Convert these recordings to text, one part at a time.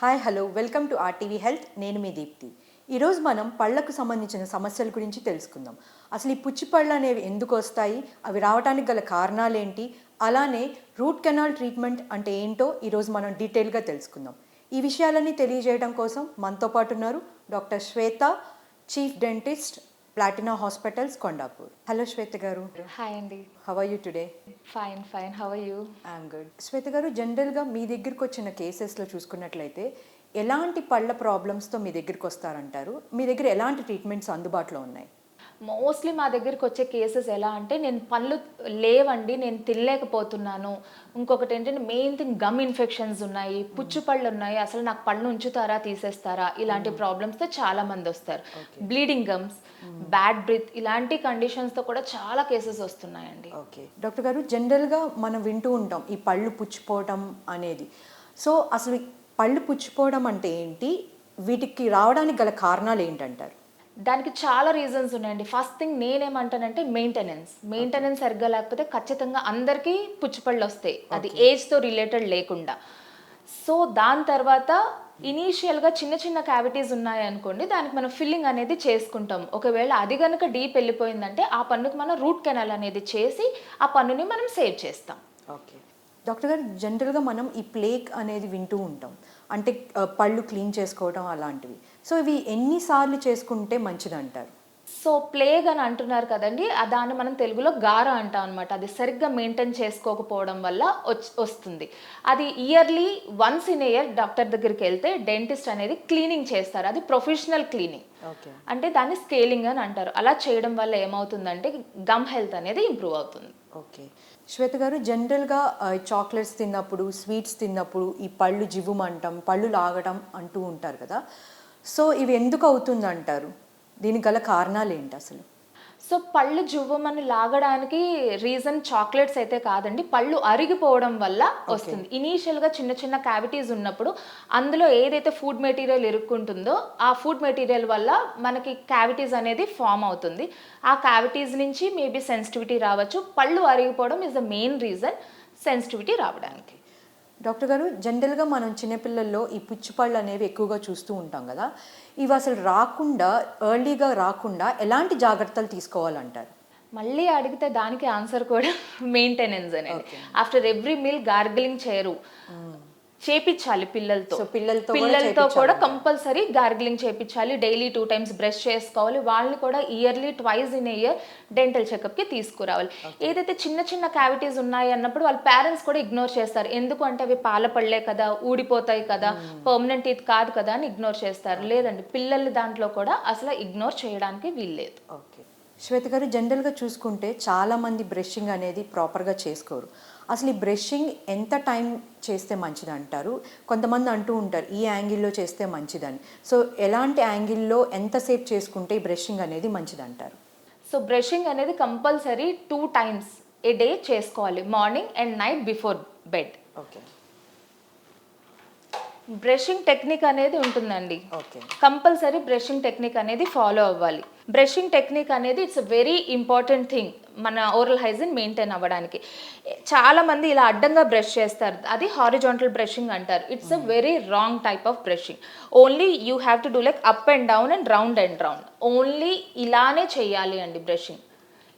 Hi hello. Welcome to RTV health. నేను మీ దీప్తి. ఈరోజు మనం పళ్ళకు సంబంధించిన సమస్యల గురించి తెలుసుకుందాం. అసలు ఈ పుచ్చి పళ్ళు అనేవి ఎందుకు వస్తాయి? అవి రావడానికి గల కారణాలు ఏంటి అలానే రూట్ కెనాల్ ట్రీట్మెంట్ అంటే ఏంటో ఈరోజు మనం డీటెయిల్గా తెలుసుకుందాం. ఈ విషయాలన్నీ తెలియజేయడం కోసం మనతో పాటు ఉన్నారు doctor Shweta chief dentist Platina hospitals Kondapur hello Shweta గారు హాయ్ అండి how are you today fine fine how are you I'm good Shweta గారు జనరల్గా మీ దగ్గరికి వచ్చిన కేసెస్లో చూసుకున్నట్లయితే ఎలాంటి పళ్ళ ప్రాబ్లమ్స్తో మీ దగ్గరికి వస్తారంటారు? మీ దగ్గర ఎలాంటి ట్రీట్మెంట్స్ అందుబాటులో ఉన్నాయి? మోస్ట్లీ మా దగ్గరికి వచ్చే కేసెస్ ఎలా అంటే నేను పళ్ళు లేవండి నేను తినలేకపోతున్నాను. ఇంకొకటి ఏంటంటే మెయిన్ థింగ్ గమ్ ఇన్ఫెక్షన్స్ ఉన్నాయి పుచ్చు పళ్ళు ఉన్నాయి అసలు నాకు పళ్ళు ఉంచుతారా తీసేస్తారా ఇలాంటి ప్రాబ్లమ్స్తో చాలా మంది వస్తారు. బ్లీడింగ్ గమ్స్ బ్యాడ్ బ్రీత్ ఇలాంటి కండిషన్స్తో కూడా చాలా కేసెస్ వస్తున్నాయండి. ఓకే డాక్టర్ గారు జనరల్గా మనం వింటూ ఉంటాం ఈ పళ్ళు పుచ్చిపోవడం అనేది. సో అసలు పళ్ళు పుచ్చిపోవడం అంటే ఏంటి? వీటికి రావడానికి గల కారణాలు ఏంటంటారు? దానికి చాలా రీజన్స్ ఉన్నాయండి. ఫస్ట్ థింగ్ నేనేమంటానంటే మెయింటెనెన్స్ మెయింటెనెన్స్ సరిగ్గా లేకపోతే ఖచ్చితంగా అందరికీ పుచ్చిపళ్ళు వస్తాయి. అది ఏజ్తో రిలేటెడ్ లేకుండా. సో దాని తర్వాత ఇనీషియల్గా చిన్న చిన్న క్యావిటీస్ ఉన్నాయి అనుకోండి దానికి మనం ఫిల్లింగ్ అనేది చేసుకుంటాం. ఒకవేళ అది కనుక డీప్ వెళ్ళిపోయిందంటే ఆ పన్నుకి మనం రూట్ కెనాల్ అనేది చేసి ఆ పన్నుని మనం సేవ్ చేస్తాం. ఓకే డాక్టర్ గారు జనరల్గా మనం ఈ ప్లేక్ అనేది వింటూ ఉంటాం. అంటే పళ్ళు క్లీన్ చేసుకోవడం అలాంటివి. సో ఇవి ఎన్నిసార్లు చేసుకుంటే మంచిదంటారు? సో ప్లేగ్ అని అంటున్నారు కదండి దాన్ని మనం తెలుగులో గార అంటాం అనమాట అది సరిగ్గా మెయింటైన్ చేసుకోకపోవడం వల్ల వస్తుంది. అది yearly once in year doctor దగ్గరికి వెళ్తే డెంటిస్ట్ అనేది క్లీనింగ్ చేస్తారు. అది ప్రొఫెషనల్ క్లీనింగ్. ఓకే. అంటే దాన్ని స్కేలింగ్ అని అంటారు. అలా చేయడం వల్ల ఏమవుతుందంటే గమ్ హెల్త్ అనేది ఇంప్రూవ్ అవుతుంది. ఓకే. శ్వేత గారు జనరల్గా చాక్లెట్స్ తిన్నప్పుడు స్వీట్స్ తిన్నప్పుడు ఈ పళ్ళు జివ్వుమంటం పళ్ళు లాగడం అంటూ ఉంటారు కదా. సో ఇవి ఎందుకు అవుతుంది అంటారు దీనికి గల కారణాలు ఏంటి అసలు? సో పళ్ళు జువ్వమని లాగడానికి రీజన్ చాక్లెట్స్ అయితే కాదండి. పళ్ళు అరిగిపోవడం వల్ల వస్తుంది. ఇనీషియల్గా చిన్న చిన్న క్యావిటీస్ ఉన్నప్పుడు అందులో ఏదైతే ఫుడ్ మెటీరియల్ ఇరుక్కుంటుందో ఆ ఫుడ్ మెటీరియల్ వల్ల మనకి క్యావిటీస్ అనేది ఫామ్ అవుతుంది. ఆ క్యావిటీస్ నుంచి మేబీ సెన్సిటివిటీ రావచ్చు. పళ్ళు అరిగిపోవడం is the main reason sensitivity రావడానికి. డాక్టర్ గారు జనరల్గా మనం చిన్నపిల్లల్లో ఈ పుచ్చిపళ్ళు అనేవి ఎక్కువగా చూస్తూ ఉంటాం కదా. ఇవి అసలు రాకుండా ఎర్లీగా రాకుండా ఎలాంటి జాగ్రత్తలు తీసుకోవాలంటారు? మళ్ళీ అడిగితే దానికి ఆన్సర్ కూడా మెయింటెనెన్స్ అనేది. ఆఫ్టర్ ఎవ్రీ మీల్ గార్గిలింగ్ చేయరు. చేపించాలి పిల్లలతో. పిల్లలతో పిల్లలతో కూడా కంపల్సరీ గార్గిలింగ్ చేపించాలి డైలీ టూ టైమ్స్ బ్రష్ చేసుకోవాలి. వాళ్ళని కూడా yearly twice in year dental చెకప్కి తీసుకురావాలి. ఏదైతే చిన్న చిన్న క్యావిటీస్ ఉన్నాయి అన్నప్పుడు వాళ్ళ పేరెంట్స్ కూడా ఇగ్నోర్ చేస్తారు. ఎందుకు అంటే అవి పాల పళ్ళే కదా ఊడిపోతాయి కదా పర్మనెంట్ ఇది కాదు కదా అని ఇగ్నోర్ చేస్తారు. లేదండి పిల్లల దాంట్లో కూడా అసలు ఇగ్నోర్ చేయడానికి వీల్లేదు. శ్వేత గారు జనరల్గా చూసుకుంటే చాలామంది బ్రషింగ్ అనేది ప్రాపర్గా చేసుకోరు. అసలు ఈ బ్రషింగ్ ఎంత టైం చేస్తే మంచిది అంటారు? కొంతమంది అంటూ ఉంటారు ఈ యాంగిల్లో చేస్తే మంచిదని. సో ఎలాంటి యాంగిల్లో ఎంతసేపు చేసుకుంటే ఈ బ్రషింగ్ అనేది మంచిది అంటారు? సో బ్రషింగ్ అనేది compulsory two times a day చేసుకోవాలి morning and night before bed. Okay. Brushing technique అనేది ఉంటుందండి. ఓకే. కంపల్సరీ బ్రషింగ్ టెక్నిక్ అనేది ఫాలో అవ్వాలి. బ్రషింగ్ టెక్నిక్ అనేది ఇట్స్ వెరీ ఇంపార్టెంట్ థింగ్ మన ఓరల్ హైజిన్ మెయింటైన్ అవ్వడానికి. చాలా మంది ఇలా అడ్డంగా బ్రష్ చేస్తారు. అది హారిజాంటల్ బ్రషింగ్ అంటారు. It's a very wrong type of brushing. Only you have to do like up and down and round and round. Only ఇలానే చేయాలి అండి బ్రషింగ్.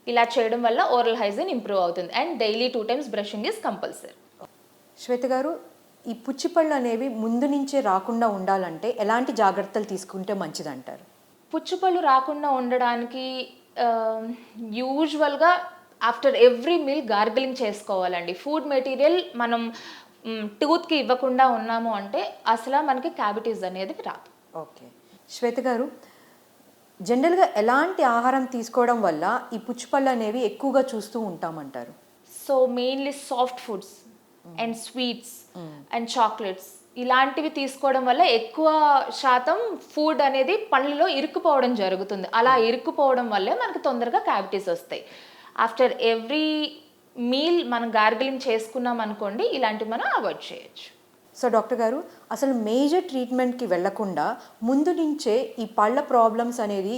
ఇలా చేయడం వల్ల ఓరల్ హైజిన్ ఇంప్రూవ్ అవుతుంది. And daily two times brushing is compulsory. Shweta గారు ఈ పుచ్చిపళ్ళు అనేవి ముందు నుంచే రాకుండా ఉండాలంటే ఎలాంటి జాగ్రత్తలు తీసుకుంటే మంచిది అంటారు పుచ్చుపళ్ళు రాకుండా ఉండడానికి యూజువల్గా ఆఫ్టర్ ఎవ్రీ మీల్ గార్గిలింగ్ చేసుకోవాలండి. ఫుడ్ మెటీరియల్ మనం టూత్కి ఇవ్వకుండా ఉన్నాము అంటే అసలు మనకి క్యావిటీస్ అనేది రాదు. ఓకే. శ్వేత గారు జనరల్గా ఎలాంటి ఆహారం తీసుకోవడం వల్ల ఈ పుచ్చిపళ్ళు అనేవి ఎక్కువగా చూస్తూ ఉంటామంటారు? So mainly soft foods and sweets and chocolates ఇలాంటివి తీసుకోవడం వల్ల ఎక్కువ శాతం ఫుడ్ అనేది పళ్ళలో ఇరుక్కుపోవడం జరుగుతుంది. అలా ఇరుక్కుపోవడం వల్లే మనకు తొందరగా క్యావిటీస్ వస్తాయి. ఆఫ్టర్ ఎవ్రీ మీల్ మనం గార్గిలింగ్ చేసుకున్నాం అనుకోండి ఇలాంటివి మనం అవాయిడ్ చేయొచ్చు. సో డాక్టర్ గారు అసలు మేజర్ ట్రీట్మెంట్కి వెళ్ళకుండా ముందు నుంచే ఈ పళ్ళ ప్రాబ్లమ్స్ అనేది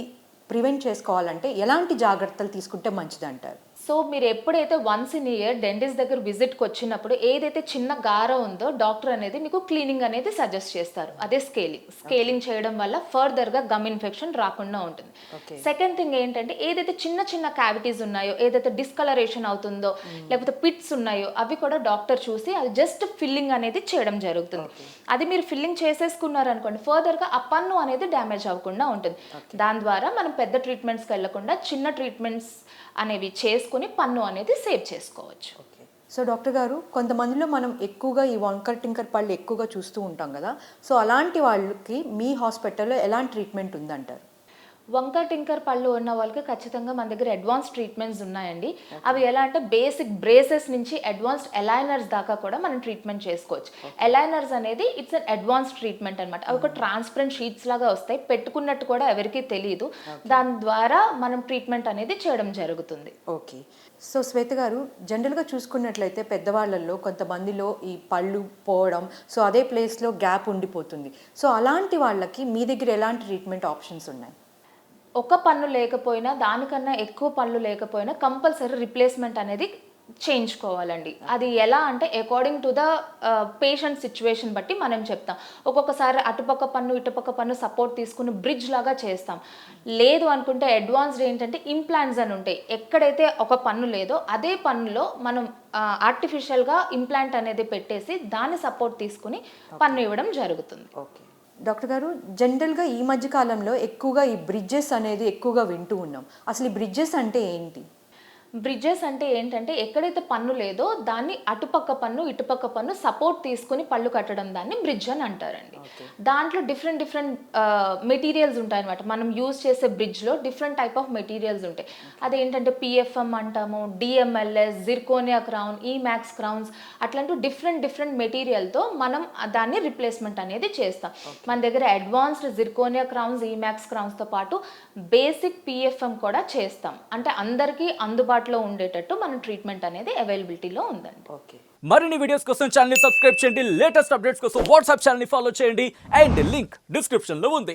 ప్రివెంట్ చేసుకోవాలంటే ఎలాంటి జాగ్రత్తలు తీసుకుంటే మంచిది అంటారు సో మీరు ఎప్పుడైతే వన్స్ ఇన్ ఇయర్ డెంటిస్ట్ దగ్గర విజిట్కి వచ్చినప్పుడు ఏదైతే చిన్న గార ఉందో డాక్టర్ అనేది మీకు క్లీనింగ్ అనేది సజెస్ట్ చేస్తారు. అదే స్కేలింగ్ స్కేలింగ్ చేయడం వల్ల ఫర్దర్గా గమ్ ఇన్ఫెక్షన్ రాకుండా ఉంటుంది. సెకండ్ థింగ్ ఏంటంటే ఏదైతే చిన్న చిన్న క్యావిటీస్ ఉన్నాయో ఏదైతే డిస్కలరేషన్ అవుతుందో లేకపోతే పిట్స్ ఉన్నాయో అవి కూడా డాక్టర్ చూసి అది జస్ట్ ఫిల్లింగ్ అనేది చేయడం జరుగుతుంది. అది మీరు ఫిల్లింగ్ చేసేసుకున్నారు అనుకోండి ఫర్దర్గా ఆ పన్ను అనేది డ్యామేజ్ అవ్వకుండా ఉంటుంది. దాని ద్వారా మనం పెద్ద ట్రీట్మెంట్స్కి వెళ్ళకుండా చిన్న ట్రీట్మెంట్స్ అనేవి చేసుకుని పన్ను అనేది సేవ్ చేసుకోవచ్చు. ఓకే. సో డాక్టర్ గారు కొంతమందిలో మనం ఎక్కువగా ఈ వంకర్ టింకర్ పళ్ళు ఎక్కువగా చూస్తూ ఉంటాం కదా. సో అలాంటి వాళ్ళకి మీ హాస్పిటల్లో ఎలాంటి ట్రీట్మెంట్ ఉందంటారు? వంకర్ టింకర్ పళ్ళు ఉన్న వాళ్ళకి ఖచ్చితంగా మన దగ్గర అడ్వాన్స్ ట్రీట్మెంట్స్ ఉన్నాయండి. అవి ఎలా అంటే బేసిక్ బ్రేసెస్ నుంచి అడ్వాన్స్డ్ ఎలైనర్స్ దాకా కూడా మనం ట్రీట్మెంట్ చేసుకోవచ్చు. ఎలైనర్స్ అనేది ఇట్స్ అన్ అడ్వాన్స్ ట్రీట్మెంట్ అనమాట అవి ఒక ట్రాన్స్పరెంట్ షీట్స్ లాగా వస్తాయి. పెట్టుకున్నట్టు కూడా ఎవరికీ తెలియదు దాని ద్వారా మనం ట్రీట్మెంట్ అనేది చేయడం జరుగుతుంది. ఓకే సో శ్వేత గారు జనరల్గా చూసుకున్నట్లయితే పెద్దవాళ్ళల్లో కొంతమందిలో ఈ పళ్ళు పోవడం సో అదే ప్లేస్లో గ్యాప్ ఉండిపోతుంది. సో అలాంటి వాళ్ళకి మీ దగ్గర ఎలాంటి ట్రీట్మెంట్ ఆప్షన్స్ ఉన్నాయి? ఒక పన్ను లేకపోయినా దానికన్నా ఎక్కువ పళ్ళు లేకపోయినా కంపల్సరీ రిప్లేస్మెంట్ అనేది చేయించుకోవాలండి. అది ఎలా అంటే according to the patient situation బట్టి మనం చెప్తాం. ఒక్కొక్కసారి అటుపక్క పన్ను ఇటుపక్క పన్ను సపోర్ట్ తీసుకుని బ్రిడ్జ్ లాగా చేస్తాం. లేదు అనుకుంటే అడ్వాన్స్డ్ ఏంటంటే ఇంప్లాంట్స్ అని ఉంటాయి. ఎక్కడైతే ఒక పన్ను లేదో అదే పన్నులో మనం ఆర్టిఫిషియల్గా ఇంప్లాంట్ అనేది పెట్టేసి దాన్ని సపోర్ట్ తీసుకుని పన్ను ఇవ్వడం జరుగుతుంది. ఓకే డాక్టర్ గారు జనరల్గా ఈ మధ్య కాలంలో ఎక్కువగా ఈ బ్రిడ్జెస్ అనేది ఎక్కువగా వింటూ ఉన్నాం. అసలు ఈ బ్రిడ్జెస్ అంటే ఏంటి? బ్రిడ్జెస్ అంటే ఏంటంటే ఎక్కడైతే పన్ను లేదో దాన్ని అటుపక్క పన్ను ఇటుపక్క పన్ను సపోర్ట్ తీసుకుని పళ్ళు కట్టడం దాన్ని బ్రిడ్జ్ అని అంటారండి. దాంట్లో డిఫరెంట్ డిఫరెంట్ మెటీరియల్స్ ఉంటాయి అనమాట మనం యూజ్ చేసే బ్రిడ్జ్లో డిఫరెంట్ టైప్ ఆఫ్ మెటీరియల్స్ ఉంటాయి. అదేంటంటే పిఎఫ్ఎం అంటాము DMLS zirconia crown e max crowns అట్లాంటి డిఫరెంట్ డిఫరెంట్ మెటీరియల్తో మనం దాన్ని రిప్లేస్మెంట్ అనేది చేస్తాం. మన దగ్గర advanced zirconia crowns e max క్రౌన్స్తో పాటు బేసిక్ పిఎఫ్ఎం కూడా చేస్తాం. అంటే అందరికీ అందుబాటులో ఉండేటట్టు మన ట్రీట్మెంట్ అనేది అవైలబిలిటీలో ఉందండి. ఓకే. మరిన్ని వీడియోస్ కోసం ఛానల్ సబ్స్క్రైబ్ చేయండి. లేటెస్ట్ అప్డేట్స్ కోసం వాట్సాప్ ఛానల్ ఫాలో చేయండి. అండ్ లింక్ డిస్క్రిప్షన్లో ఉంది.